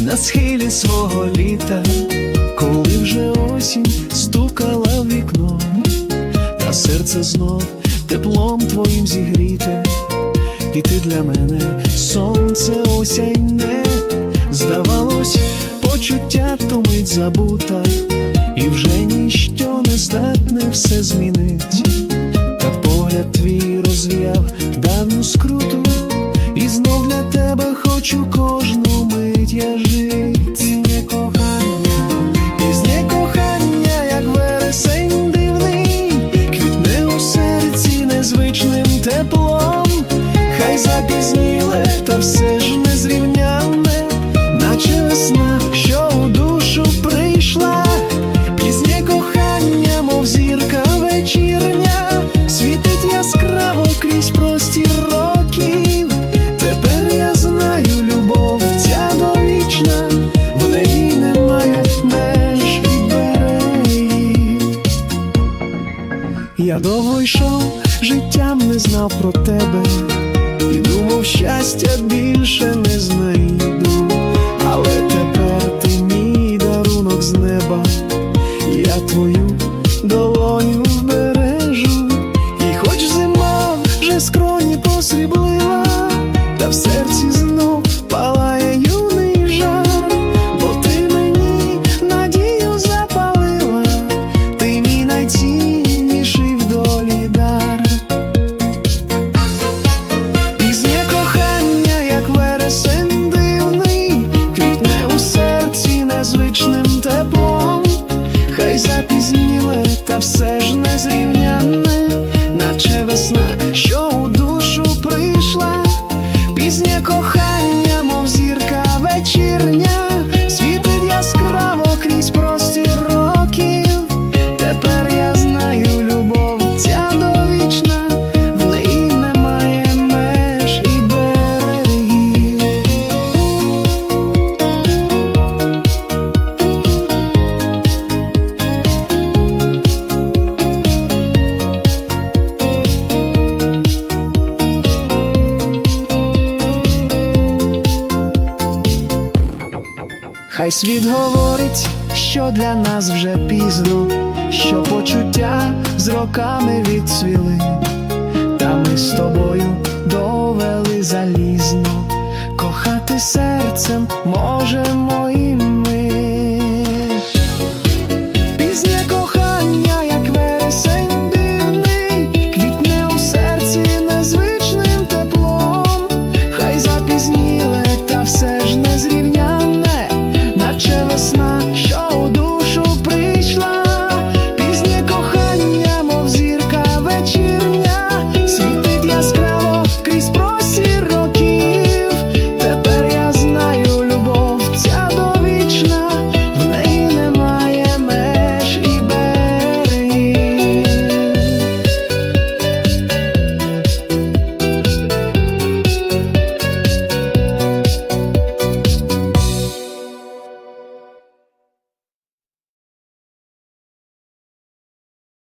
на схилі свого літа, коли вже осінь стукала в вікно, та серце знов теплом твоїм зігріте, і ти для мене сонце осяйне, здавалось, почуття ту мить забута, і вже ніщо не здатне все змінить, та погляд твій розв'яв давню скруту, хочу кожну мить я жить. Я довго йшов, життям не знав про тебе, і думав, щастя більше не знайду, але тепер ти мій дарунок з неба, я твою долоню вбережу, і хоч зима вже скроні посріблила, та в серці Хай світ говорить, що для нас вже пізно, що почуття з роками відцвіли, та ми з тобою довели залізно, кохати серцем можемо і ми.